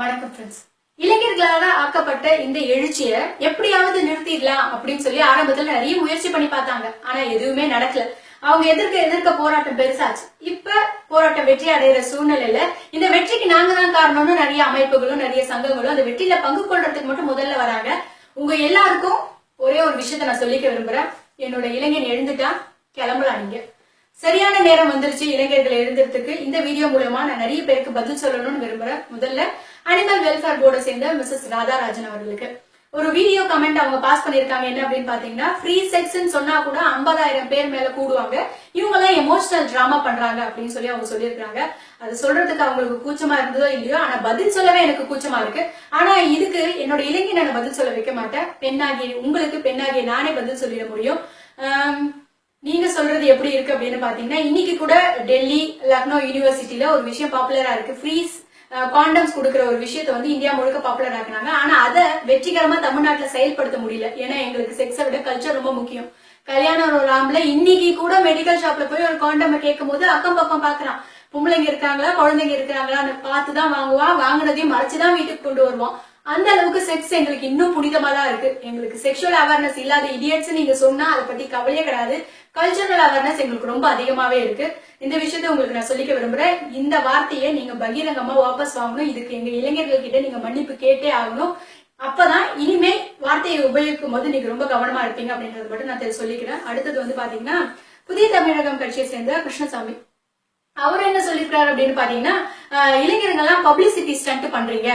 வணக்கம் ஃப்ரெண்ட்ஸ் இளைஞர்களாக ஆக்கப்பட்ட இந்த எழுச்சியை எப்படியாவது நிறுத்திடலாம் அப்படின்னு சொல்லி ஆரம்பத்துல நிறைய முயற்சி பண்ணி பார்த்தாங்க. ஆனா எதுவுமே நடக்கல. அவங்க எதிர்க்க எதிர்க்க போராட்டம் பெருசாச்சு. இப்ப போராட்டம் வெற்றி அடைகிற சூழ்நிலையில இந்த வெற்றிக்கு நாங்க தான் காரணம்னு நிறைய அமைப்புகளும் நிறைய சங்கங்களும் அந்த வெற்றியில பங்கு கொள்றதுக்கு மட்டும் முதல்ல வராங்க. உங்க எல்லாருக்கும் ஒரே ஒரு விஷயத்த நான் சொல்லிக்க விரும்புறேன். என்னோட இளைஞன் எழுந்துட்டான் கிளம்பலாம் நீங்க. சரியான நேரம் வந்துருச்சு இளைஞர்கள் எழுந்துறதுக்கு இந்த வீடியோ மூலமா நான் நிறைய பேருக்கு பதில் சொல்லணும்னு விரும்புறேன். முதல்ல அனிமல் வெல்ஃபேர் போர்டை சேர்ந்த மிஸ்ஸஸ் ராதாராஜன் அவர்களுக்கு. ஒரு வீடியோ கமெண்ட் அவங்க பாஸ் பண்ணிருக்காங்க என்ன அப்படின்னு பாத்தீங்கன்னா ஃப்ரீ செக்ஸ்ன்னு சொன்னா கூட ஐம்பதாயிரம் பேர் மேல கூடுவாங்க. இவங்க எல்லாம் எமோஷனல் டிராமா பண்றாங்க அப்படின்னு சொல்லி அவங்க சொல்லியிருக்காங்க அது சொல்றதுக்கு அவங்களுக்கு கூச்சமா இருந்ததோ இல்லையோ ஆனா பதில் சொல்லவே எனக்கு கூச்சமா இருக்கு. ஆனா இதுக்கு என்னோட இளைஞர் நான் பதில் சொல்ல வைக்க மாட்டேன். பெண்ணாகி உங்களுக்கு பெண்ணாகிய நானே பதில் சொல்லிட முடியும். நீங்க சொல்றது எப்படி இருக்கு அப்படின்னு பாத்தீங்கன்னா இன்னைக்கு கூட டெல்லி லக்னோ யூனிவர்சிட்டியில ஒரு விஷயம் பாப்புலரா இருக்கு. ஃப்ரீ காண்டம்ஸ் கொடுக்குற ஒரு விஷயத்த வந்து இந்தியா முழுக்க பாப்புலர் ஆக்குனாங்க. ஆனா அதை வெற்றிகரமா தமிழ்நாட்டுல செயல்படுத்த முடியல. ஏன்னா எங்களுக்கு செக்ஸை விட கல்ச்சர் ரொம்ப முக்கியம். கல்யாணம் ராம்ல இன்னைக்கு கூட மெடிக்கல் ஷாப்ல போய் ஒரு காண்டம் கேட்கும் போது அக்கம் பக்கம் பாக்குறான் பொம்பளைங்க இருக்காங்களா குழந்தைங்க இருக்காங்களான்னு பார்த்துதான் வாங்குவான் வாங்கினதையும் மறைச்சுதான் வீட்டுக்கு கொண்டு வருவான். அந்த அளவுக்கு செக்ஸ் எங்களுக்கு இன்னும் புனிதமா தான் இருக்கு. எங்களுக்கு செக்ஷுவல் அவேர்னஸ் இல்லாத இடியட்ஸ் நீங்க சொன்னா அதை பத்தி கவலையே கிடையாது. கல்ச்சரல் அவேர்னஸ் எங்களுக்கு ரொம்ப அதிகமாவே இருக்கு. இந்த விஷயத்தை உங்களுக்கு நான் சொல்லிக்க விரும்புறேன். இந்த வார்த்தையை நீங்க பகிரங்கமா வாபஸ் வாங்கணும். இதுக்கு எங்க இளைஞர்கள் கிட்ட நீங்க மன்னிப்பு கேட்டே ஆகணும். அப்பதான் இனிமே வார்த்தையை உபயோகிக்கும் போது நீங்க ரொம்ப கவனமா இருப்பீங்க அப்படின்றத மட்டும் நான் சொல்லிக்கிறேன். அடுத்தது வந்து பாத்தீங்கன்னா புதிய தமிழகம் கட்சியை சேர்ந்த கிருஷ்ணசாமி. அவர் என்ன சொல்லியிருக்காரு அப்படின்னு பாத்தீங்கன்னா இளைஞர்கள் இளைஞர்கள்லாம் பப்ளிசிட்டி ஸ்டண்ட் பண்றீங்க.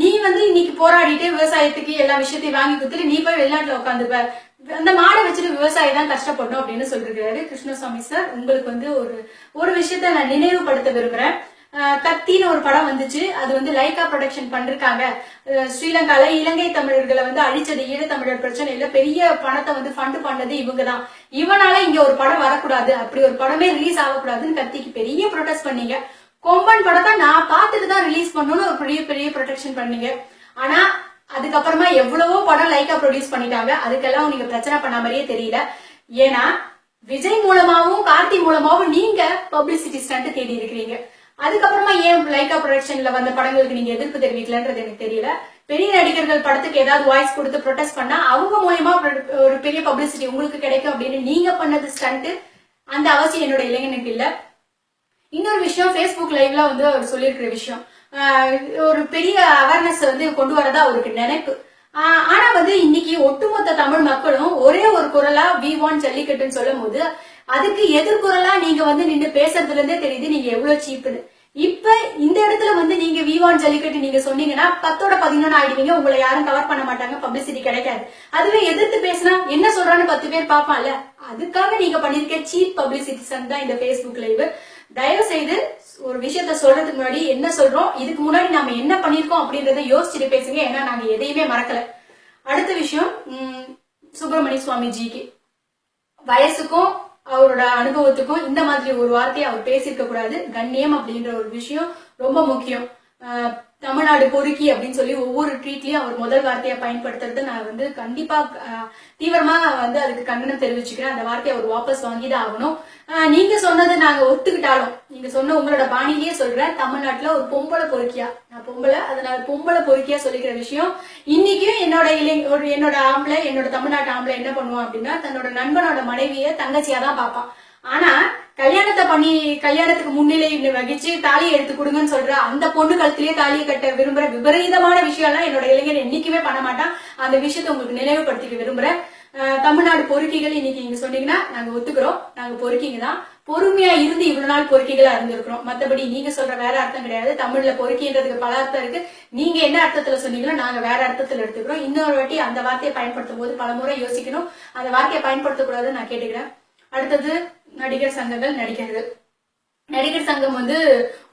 நீ வந்து இன்னைக்கு போராடிட்டு விவசாயத்துக்கு எல்லா விஷயத்தையும் வாங்கி கொடுத்துட்டு நீ போய் வெளிநாட்டுல உட்காந்துப்ப அந்த மாடை வச்சுட்டு விவசாயி தான் கஷ்டப்படணும் அப்படின்னு சொல்லிருக்கிறாரு கிருஷ்ணசாமி சார். உங்களுக்கு வந்து ஒரு ஒரு விஷயத்த நான் நினைவுபடுத்த விரும்புறேன். கத்தின்னு ஒரு படம் வந்துச்சு. அது வந்து லைகா ப்ரொடக்ஷன் பண்ணிருக்காங்க. ஸ்ரீலங்கால இலங்கை தமிழர்களை வந்து அழிச்சது ஈழத்தமிழர் பிரச்சனையில பெரிய பணத்தை வந்து ஃபண்ட் பண்ணது இவங்க தான் இவனால இங்க ஒரு படம் வரக்கூடாது. அப்படி ஒரு படமே ரிலீஸ் ஆகக்கூடாதுன்னு கத்திக்கு பெரிய ப்ரொடெஸ்ட் பண்ணீங்க. கொம்பன் படத்தை நான் பார்த்துட்டு தான் ரிலீஸ் பண்ணணும்னு ஒரு பெரிய பெரிய ப்ரொடெக்ஷன் பண்ணீங்க. ஆனா அதுக்கப்புறமா எவ்வளவோ படம் லைக்கா ப்ரொடியூஸ் பண்ணிட்டாங்க. அதுக்கெல்லாம் நீங்க பிரச்சனை பண்ண மாதிரியே தெரியல. ஏன்னா விஜய் மூலமாவும் கார்த்தி மூலமாவும் நீங்க பப்ளிசிட்டி ஸ்டண்ட் தேடி இருக்கிறீங்க. அதுக்கப்புறமா ஏன் லைக்கா ப்ரொடக்ஷன்ல வந்த படங்களுக்கு நீங்க எதிர்ப்பு தெரிவிக்கலன்றது எனக்கு தெரியல. பெரிய நடிகர்கள் படத்துக்கு ஏதாவது வாய்ஸ் கொடுத்து ப்ரொடெஸ்ட் பண்ணா அவங்க மூலயமா ஒரு- ஒரு பெரிய பப்ளிசிட்டி உங்களுக்கு கிடைக்கும் அப்படின்னு நீங்க பண்ணது ஸ்டண்ட் அந்த அவசியம் என்னோட இளைஞனுக்கு இல்லை. இன்னொரு விஷயம் ஃபேஸ்புக் லைவ்ல வந்து அவர் சொல்லியிருக்கிற விஷயம். ஒரு பெரிய அவேர்னஸ் வந்து கொண்டு வரதா அவருக்கு நினைப்பு. ஆனா வந்து இன்னைக்கு ஒட்டுமொத்த தமிழ் மக்களும் ஒரே ஒரு குரலா வி வான் ஜல்லிக்கட்டுன்னு சொல்லும் போது அதுக்கு எதிர்குரலா நீங்க வந்து நின்று பேசுறதுல இருந்தே தெரியுது நீங்க எவ்வளவு சீப்புன்னு இப்ப இந்த இடத்துல வந்து நீங்க வி ஒன் ஜல்லிக்கட்டு நீங்க சொன்னீங்கன்னா பத்தோட பதினொன்னு ஆயிடுவீங்க. உங்களை யாரும் கவர் பண்ண மாட்டாங்க. பப்ளிசிட்டி கிடைக்காது. அதுவே எதிர்த்து பேசினா என்ன சொல்றான்னு பத்து பேர் பார்ப்பான்ல. அதுக்காக நீங்க பண்ணிருக்க சீப் பப்ளிசிட்டி தான் இந்த ஃபேஸ்புக் லைவ் தயவு செய்து ஒரு விஷயத்த சொல்றதுக்கு முன்னாடி என்ன சொல்றோம்? இதுக்கு முன்னாடி நாம என்ன பண்ணிருக்கோம் அப்படின்றத யோசிச்சுட்டு பேசுங்க. ஏன்னா நாங்க எதையுமே மறக்கல. அடுத்த விஷயம் சுப்பிரமணிய சுப்பிரமணிய சுவாமிஜிக்கு. வயசுக்கும் அவரோட அனுபவத்துக்கும் இந்த மாதிரி ஒரு வார்த்தையை அவர் பேசியிருக்க கூடாது கண்ணியம் அப்படின்ற ஒரு விஷயம் ரொம்ப முக்கியம். ஆஹ் தமிழ்நாடு பொறுக்கி அப்படின்னு சொல்லி ஒவ்வொரு ட்வீட்லயும் அவர் முதல் வார்த்தையை பயன்படுத்துறது நான் வந்து கண்டிப்பா தீவிரமா வந்து அதுக்கு கண்டனம் தெரிவிச்சுக்கிறேன். அந்த வார்த்தையை அவர் வாபஸ் வாங்கிதான் ஆகணும். நீங்க சொன்னது நாங்க ஒத்துக்கிட்டாலும் நீங்க சொன்ன உங்களோட பாணியிலேயே சொல்றேன் தமிழ்நாட்டுல ஒரு பொம்பளை பொறுக்கியா? நான் பொம்பளை அதனால பொம்பளை பொறுக்கியா சொல்லிக்கிற விஷயம். இன்னைக்கும் என்னோட இளை ஒரு என்னோட ஆம்பளை என்னோட தமிழ்நாட்டு ஆம்பளை என்ன பண்ணுவான் அப்படின்னா தன்னோட நண்பனோட மனைவிய தங்கச்சியா தான் பார்ப்பான். ஆனா கல்யாணத்தை பண்ணி கல்யாணத்துக்கு முன்னிலை வகிச்சு தாலியை எடுத்து கொடுங்கன்னு சொல்ற அந்த பொண்ணு கழுத்திலேயே தாலியை கட்ட விரும்புற விபரீதமான விஷயம்லாம் என்னோட இளைஞர் என்னைக்குமே பண்ண மாட்டான். அந்த விஷயத்தை உங்களுக்கு நினைவுபடுத்திக்க விரும்புறேன். தமிழ்நாடு பொறுக்கிகள் இன்னைக்கு நீங்க சொன்னீங்கன்னா நாங்க ஒத்துக்கிறோம். நாங்க பொறுக்கிங்க தான். பொறுமையா இருந்து இவ்வளவு நாள் பொறுக்கிகளா இருந்திருக்கிறோம். மத்தபடி நீங்க சொல்ற வேற அர்த்தம் கிடையாது. தமிழ்ல பொறுக்கின்றதுக்கு பல அர்த்தம் இருக்கு. நீங்க என்ன அர்த்தத்துல சொன்னீங்களோ நாங்க வேற அர்த்தத்துல எடுத்துக்கிறோம். இன்னொரு வாட்டி அந்த வார்த்தையை பயன்படுத்தும் போது பல முறை யோசிக்கணும். அந்த வார்த்தையை பயன்படுத்தக்கூடாதுன்னு நான் கேட்டுக்கிறேன். அடுத்தது நடிகர் சங்கங்கள் நடிக்கிறது. நடிகர் சங்கம் வந்து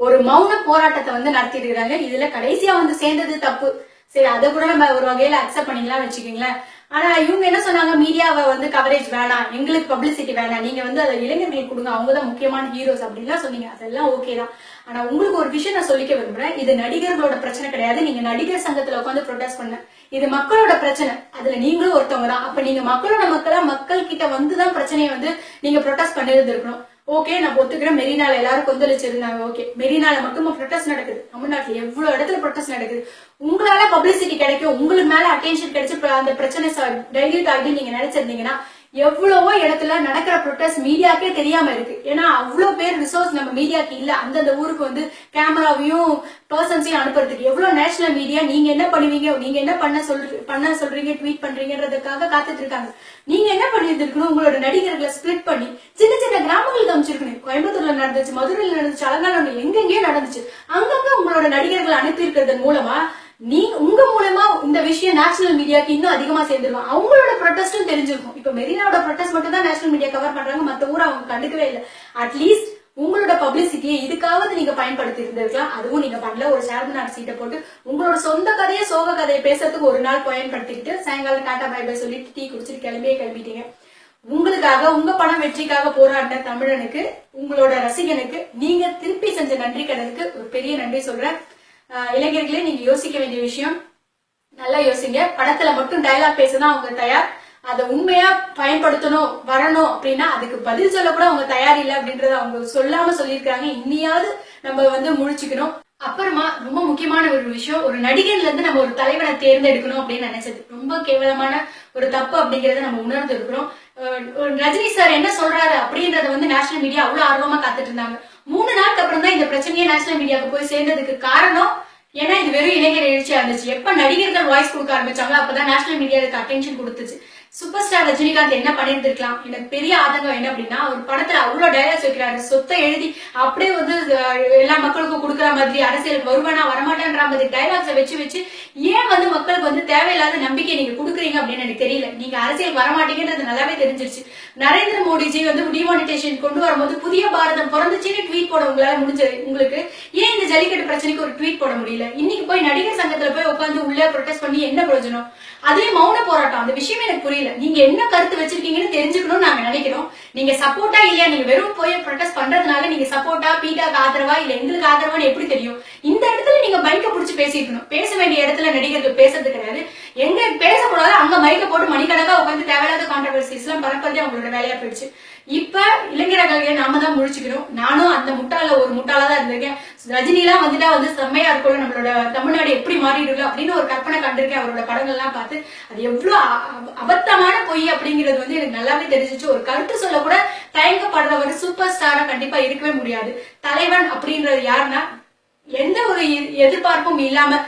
ஒரு மௌன போராட்டத்தை வந்து நடத்திட்டு இருக்காங்க. இதுல கடைசியா வந்து சேர்ந்தது தப்பு. சரி அதை கூட நம்ம ஒரு வகையில அக்செப்ட் பண்ணிக்கலாம் வச்சுக்கோங்களேன். ஆனா இவங்க என்ன சொன்னாங்க? மீடியாவை வந்து கவரேஜ் வேணாம். எங்களுக்கு பப்ளிசிட்டி வேணாம். நீங்க வந்து அதை இளைஞர்களுக்கு கொடுங்க. அவங்க தான் முக்கியமான ஹீரோஸ் அப்படின்லாம் சொன்னீங்க. அதெல்லாம் ஓகே தான். ஆனா உங்களுக்கு ஒரு விஷயம் நான் சொல்லிக்க விரும்புறேன். இது நடிகர்களோட பிரச்சனை கிடையாது. நீங்க நடிகர் சங்கத்துல உட்காந்து ப்ரொடெஸ்ட் பண்ண. இது மக்களோட பிரச்சனை. அதுல நீங்களும் ஒருத்தவங்க தான். அப்ப நீங்க மக்களோட மக்களா மக்கள் கிட்ட வந்துதான் பிரச்சனையை வந்து நீங்க ப்ரொடெஸ்ட் பண்ணிருந்திருக்கணும் ஓகே நான் ஒத்துக்கிறேன் மெரினால எல்லாரும் கொந்தளிச்சிருந்தாங்க. ஓகே மெரினால மட்டும் ப்ரொட்டஸ்ட் நடக்குது? தமிழ்நாட்டுல எவ்வளவு இடத்துல ப்ரொட்டஸ்ட் நடக்குது? உங்களால பப்ளிசிட்டி கிடைக்கும் உங்களுக்கு மேல அட்டென்ஷன் கிடைச்சு அந்த பிரச்சனை டைல்யூட் ஆகி நீங்க நினைச்சிருந்தீங்கன்னா எவ்வளவோ இடத்துல நடக்கிற ப்ரொட்டஸ்ட் மீடியாக்கே தெரியாம இருக்கு. ஏன்னா அவ்வளவு பேர் ரிசோர்ஸ் நம்ம மீடியாக்கு இல்ல. அந்தந்த ஊருக்கு வந்து கேமராவையும் பர்சன்ஸையும் அனுப்புறதுக்கு. எவ்வளவு நேஷனல் மீடியா நீங்க என்ன பண்ணுவீங்க? நீங்க என்ன பண்ண சொல்றீங்க பண்ண சொல்றீங்க? ட்வீட் பண்றீங்கன்றதுக்காக காத்துட்டு இருக்காங்க நீங்க என்ன பண்ணிருக்கணும் உங்களோட நடிகர்களை ஸ்பிளிட் பண்ணி சின்ன சின்ன கிராமங்களுக்கு அமைச்சிருக்கணும் கோயம்புத்தூர்ல நடந்துச்சு மதுரையில் நடந்துச்சு அலங்காரம் எங்கெங்கேயோ நடந்துச்சு. அங்கங்க உங்களோட நடிகர்களை அனுப்பி இருக்கிறது மூலமா நீ உங்க மூலமா இந்த விஷயம் நேஷனல் மீடியாக்கு இன்னும் அதிகமா சேர்ந்துருக்கும். அவங்களோட ப்ரொடெஸ்டும் தெரிஞ்சிருக்கும். இப்ப மெரினாவோட ப்ரொடெஸ்ட் மட்டும் தான் நேஷனல் மீடியா கவர் பண்றாங்க. மத்த ஊர் அவங்க கண்டுக்கவே இல்லை. அட்லீஸ்ட் உங்களோட பப்ளிசிட்டியை இதுக்காவது நீங்க பயன்படுத்தி இருந்திருக்கலாம் அதுவும் நீங்க பண்ணல. ஒரு சேர்மனார் சீட்டை போட்டு உங்களோட சொந்த கதையை சோக கதையை பேசுறதுக்கு ஒரு நாள் பயன்படுத்திக்கிட்டு சாயங்காலம் டாடா பை பை சொல்லிட்டு டீ குடிச்சிட்டு கிளம்பியே கிளம்பிட்டீங்க. உங்களுக்காக உங்க பணம் வெற்றிக்காக போராடின தமிழனுக்கு உங்களோட ரசிகனுக்கு நீங்க திருப்பி செஞ்ச நன்றி கடனுக்கு ஒரு பெரிய நன்றி சொல்றேன். இளைஞர்களே நீங்க யோசிக்க வேண்டிய விஷயம் நல்லா யோசிங்க. படத்துல மட்டும் டயலாக் பேசதான் அவங்க தயார். அதை உண்மையா பயன்படுத்தணும் வரணும் அப்படின்னா அதுக்கு பதில் சொல்ல கூட அவங்க தயார் இல்லை அப்படின்றத அவங்க சொல்லாம சொல்லியிருக்காங்க இன்னியாவது நம்ம வந்து முழிச்சுக்கணும். அப்புறமா ரொம்ப முக்கியமான ஒரு விஷயம் ஒரு நடிகர்ல இருந்து நம்ம ஒரு தலைவனை தேர்ந்தெடுக்கணும் அப்படின்னு நினைச்சது. ரொம்ப கேவலமான ஒரு தப்பு அப்படிங்கறத நம்ம உணர்ந்து இருக்கிறோம் ரஜினி சார் என்ன சொல்றாரு அப்படின்றத வந்து நேஷனல் மீடியா அவ்வளவு ஆர்வமா காத்துட்டு இருந்தாங்க. மூணு நாளுக்கு அப்புறம் தான் இந்த பிரச்சனையே நேஷனல் மீடியாவுக்கு போய் சேர்ந்ததுக்கு காரணம் ஏன்னா இது வெறும் இளைஞர் எழுச்சியா இருந்துச்சு எப்ப நடிகர்கள் வாய்ஸ் கொடுக்க ஆரம்பிச்சாங்களோ அப்பதான் நேஷனல் மீடியாவுக்கு அட்டென்ஷன் கொடுத்துச்சு. சூப்பர் ஸ்டார் ரஜினிகாந்த் என்ன பண்ணிருந்திருக்கலாம் எனக்கு பெரிய ஆதங்கம் என்ன அப்படின்னா ஒரு படத்துல அவ்வளவு டைலாக்ஸ் வைக்கிறாரு. சொத்தை எழுதி அப்படியே வந்து எல்லா மக்களுக்கும் கொடுக்குற மாதிரி அரசியலுக்கு வருவானா வரமாட்டான்ற மாதிரி டைலாக்ஸை வச்சு வச்சு ஏன் வந்து மக்களுக்கு வந்து தேவையில்லாத நம்பிக்கை நீங்க கொடுக்குறீங்க அப்படின்னு எனக்கு தெரியல. நீங்க அரசியல் வரமாட்டீங்கன்றது நல்லாவே தெரிஞ்சிருச்சு. நரேந்திர மோடிஜி வந்து டிமானிட்டேஷன் கொண்டு வரும்போது புதிய பாரதம் பிறந்துச்சுன்னு ட்வீட் போட உங்களால முடிஞ்சது உங்களுக்கு ஏன் இந்த ஜல்லிக்கட்டு பிரச்சனைக்கு ஒரு ட்வீட் போட முடியல? இன்னைக்கு போய் நடிகர் சங்கத்துல போய் உட்காந்து உள்ள ப்ரொடெஸ்ட் பண்ணி என்ன பிரயோஜனம்? அதே மௌன போராட்டம் அந்த விஷயம் எனக்கு புரியல. நீங்க என்ன கருத்து வச்சிருக்கீங்கன்னு தெரிஞ்சுக்கணும்னு நாங்க நினைக்கிறோம். நீங்க சப்போர்ட்டா இல்லையா? நீங்க வெறும் போய் ப்ரொடெஸ்ட் பண்றதுனால நீங்க சப்போர்ட்டா பீட்டாக்கு ஆதரவா இல்ல எங்களுக்கு ஆதரவான்னு எப்படி தெரியும்? இந்த இடத்துல நீங்க பைக்க புடிச்சு பேசிக்கணும் பேச வேண்டிய இடத்துல நடிகர்கள் பேசுறது கிடையாது. எங்க பேசக்கூடாது. அங்க மைக்க போட்டு மணிக்கணக்கா உட்காந்து தேவையில்லாத கான்ட்ரவர்சிஸ் எல்லாம் பரப்புறதே அவங்களோட வேலையா போயிடுச்சு. இப்ப இளைஞர்கள் நாம தான் முழிச்சுக்கணும் நானும் அந்த முட்டாள ஒரு முட்டாளா தான் இருந்திருக்கேன். ரஜினி எல்லாம் வந்துட்டா வந்து செம்மையா இருக்கும். நம்மளோட தமிழ்நாடு எப்படி மாறிடுங்க அப்படின்னு ஒரு கற்பனை கண்டிருக்கேன் அவரோட படங்கள்லாம் பார்த்து. அது எவ்வளவு அ- அபத்தமான பொய் அப்படிங்கிறது வந்து எனக்கு நல்லாவே தெரிஞ்சிச்சு. ஒரு கருத்து சொல்ல கூட தயங்கப்படுற ஒரு சூப்பர் ஸ்டாரா கண்டிப்பா இருக்கவே முடியாது. தலைவன் அப்படின்றது யாருன்னா எந்த ஒரு எ- எதிர்பார்ப்பும் இல்லாம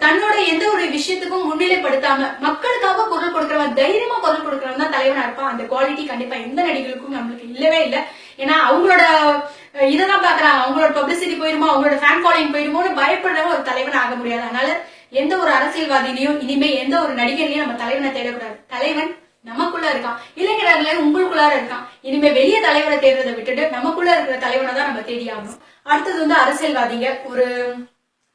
தன்னோட எந்த ஒரு விஷயத்துக்கும் முன்னிலைப்படுத்தாம மக்களுக்காக குரல் கொடுக்கறவன் தைரியமா குரல் கொடுக்கறவன் தான் தலைவனா இருப்பான். அந்த குவாலிட்டி கண்டிப்பா எந்த நடிகளுக்கும் நம்மளுக்கு இல்லவே இல்லை. ஏன்னா அவங்களோட அஹ், பாக்குறாங்க அவங்களோட பப்ளிசிட்டி போயிருமோ அவங்களோட ஃபேன் ஃபாலோயிங் போயிருமோன்னு பயப்படுறவன் ஒரு தலைவன் ஆக முடியாது. அதனால எந்த ஒரு அரசியல்வாதியிலையும் இனிமே எந்த ஒரு நடிகரையும் நம்ம தலைவனை தேடக்கூடாது. தலைவன் நமக்குள்ள இருக்கான். இளைஞர்களே உங்களுக்குள்ளார இருக்கான். இனிமே வெளிய தலைவரை தேடுறதை விட்டுட்டு நமக்குள்ள இருக்கிற தலைவனை தான் நம்ம தேடி ஆகணும். அடுத்தது வந்து அரசியல்வாதிங்க. ஒரு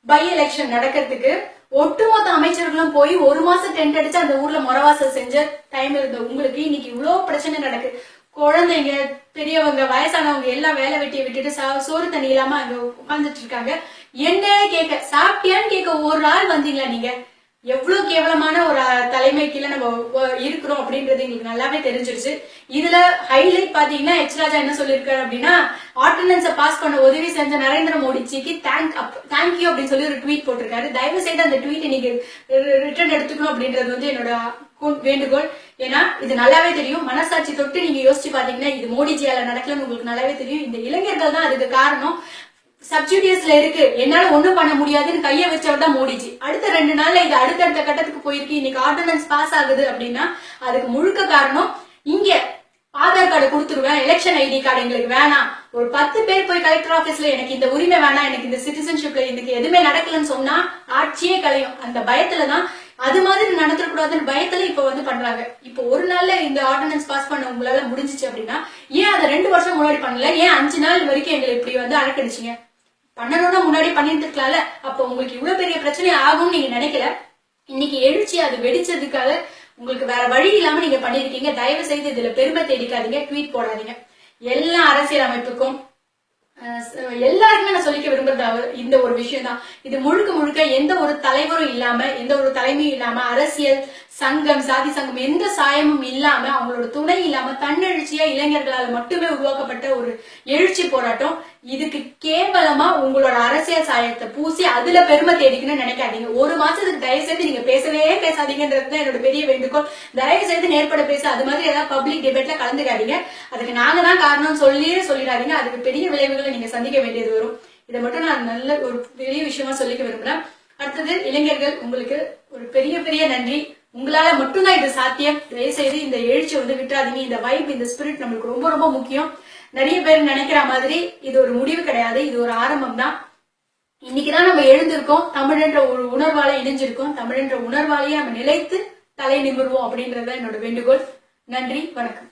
பை எலெக்ஷன் நடக்கிறதுக்கு ஒட்டுமொத்த அமைச்சர்களும் போய் ஒரு மாசம் டென்ட் அடிச்சு அந்த ஊர்ல முறவாசல் செஞ்ச டைம் இருந்த உங்களுக்கு இன்னைக்கு இவ்வளவு பிரச்சனை நடக்கு. குழந்தைங்க பெரியவங்க வயசானவங்க எல்லாம் வேலை வெட்டியை விட்டுட்டு சா- சோறு தண்ணி இல்லாம அங்க உட்கார்ந்துட்டு இருக்காங்க. என்ன கேட்க சாப்பிட்டியான்னு கேட்க ஒரு நாள் வந்தீங்களா நீங்க? எவ்வளவு கேவலமான ஒரு தலைமை கீழே நம்ம இருக்கிறோம் அப்படின்றது எங்களுக்கு நல்லாவே தெரிஞ்சிருச்சு. இதுல ஹைலைட் பாத்தீங்கன்னா எச் ராஜா என்ன சொல்லியிருக்காரு அப்படின்னா ஆர்டினன்ஸை பாஸ் பண்ண உதவி செஞ்ச நரேந்திர மோடிஜிக்கு தேங்க் தேங்க்யூ அப்படின்னு சொல்லி ஒரு ட்வீட் போட்டிருக்காரு. தயவு செய்து அந்த ட்வீட் நீங்க ரிட்டர்ன் எடுத்துக்கணும் அப்படின்றது வந்து என்னோட வேண்டுகோள். ஏன்னா இது நல்லாவே தெரியும். மனசாட்சி தொட்டு நீங்க யோசிச்சு பாத்தீங்கன்னா இது மோடிஜியால நடக்கலன்னு உங்களுக்கு நல்லாவே தெரியும். இந்த இளைஞர்கள் தான் அதுக்கு காரணம். சப்சிடியஸ்ல இருக்கு. என்னால ஒண்ணும் பண்ண முடியாதுன்னு கைய வச்சவர் தான் மோடிஜி. அடுத்த ரெண்டு நாள்ல இது அடுத்தடுத்த கட்டத்துக்கு போயிருக்கு. இன்னைக்கு ஆர்டினன்ஸ் பாஸ் ஆகுது அப்படின்னா அதுக்கு முழுக்க காரணம் இங்க ஆதார் கார்டு கொடுத்துருவேன். எலெக்ஷன் ஐடி கார்டு எங்களுக்கு வேணாம். ஒரு பத்து பேர் போய் கலெக்டர் ஆபீஸ்ல எனக்கு இந்த உரிமை வேணாம். எனக்கு இந்த சிட்டிசன்ஷிப்ல எனக்கு எதுவுமே நடக்கலன்னு சொன்னா ஆட்சியே கலையும். அந்த பயத்துல தான் அது மாதிரி நடத்தக்கூடாதுன்னு பயத்துல இப்ப வந்து பண்றாங்க. இப்ப ஒரு நாள்ல இந்த ஆர்டினன்ஸ் பாஸ் பண்ண உங்களால முடிஞ்சிச்சு அப்படின்னா ஏன் அதை ரெண்டு வருஷம் முன்னாடி பண்ணல? ஏன் அஞ்சு நாள் வரைக்கும் எங்களை இப்படி வந்து அடக்கடிச்சீங்க பண்ணணும்னா முன்னாடி பண்ணிட்டு இருக்கலாம்ல அப்போ உங்களுக்கு இவ்வளவு பெரிய பிரச்சனை ஆகும்னு நீங்க நினைக்கல? இன்னைக்கு எழுச்சி அது வெடிச்சதுக்காக உங்களுக்கு வேற வழி இல்லாம நீங்க பண்ணிருக்கீங்க தயவு செய்து இதுல பெருமை தேடிக்காதீங்க. ட்வீட் போடாதீங்க. எல்லா அரசியல் அமைப்புக்கும் எல்லாருக்குமே நான் சொல்லிக்க விரும்புறது இந்த ஒரு விஷயம் தான் இது முழுக்க முழுக்க எந்த ஒரு தலைவரும் இல்லாம எந்த ஒரு தலைமையும் இல்லாம அரசியல் சங்கம் சாதி சங்கம் எந்த சாயமும் இல்லாம அவங்களோட துணை இல்லாம தன்னெழுச்சியா இளைஞர்களால் மட்டுமே உருவாக்கப்பட்ட ஒரு எழுச்சி போராட்டம். இதுக்கு கேவலமா உங்களோட அரசியல் சாயத்தை பூசி அதுல பெருமை தேடிக்கணும்னு நினைக்காதீங்க. ஒரு மாசத்துக்கு தயவு செய்து நீங்க பேசவே பேசாதீங்கன்றது தான் என்னோட பெரிய வேண்டுகோள். தயவு செய்து நேர்பட பேச அது மாதிரி ஏதாவது பப்ளிக் டிபேட்ல கலந்துக்காதீங்க. அதுக்கு நாங்க தான் காரணம் சொல்லியே சொல்லிடாதீங்க. அதுக்கு பெரிய விளைவுகளை நீங்க சந்திக்க வேண்டியது வரும். இதை மட்டும் நான் நல்ல ஒரு பெரிய விஷயமா சொல்லிக்க விரும்புறேன். அடுத்தது இளைஞர்கள் உங்களுக்கு ஒரு பெரிய பெரிய நன்றி. உங்களால மட்டும்தான் இது சாத்தியம். தயவு செய்து இந்த எழுச்சி வந்து விட்டுறாதீங்க. இந்த வைப் இந்த ஸ்பிரிட் நம்மளுக்கு ரொம்ப ரொம்ப முக்கியம். நிறைய பேர் நினைக்கிற மாதிரி இது ஒரு முடிவு கிடையாது இது ஒரு ஆரம்பம் தான் இன்னைக்குதான் நம்ம எழுந்திருக்கோம் தமிழ்ன்ற ஒரு உணர்வால இணைஞ்சிருக்கோம் தமிழ்ன்ற உணர்வாலேயே நம்ம நிலைத்து தலை நிமிர்வோம் அப்படின்றத என்னோட வேண்டுகோள். நன்றி வணக்கம்.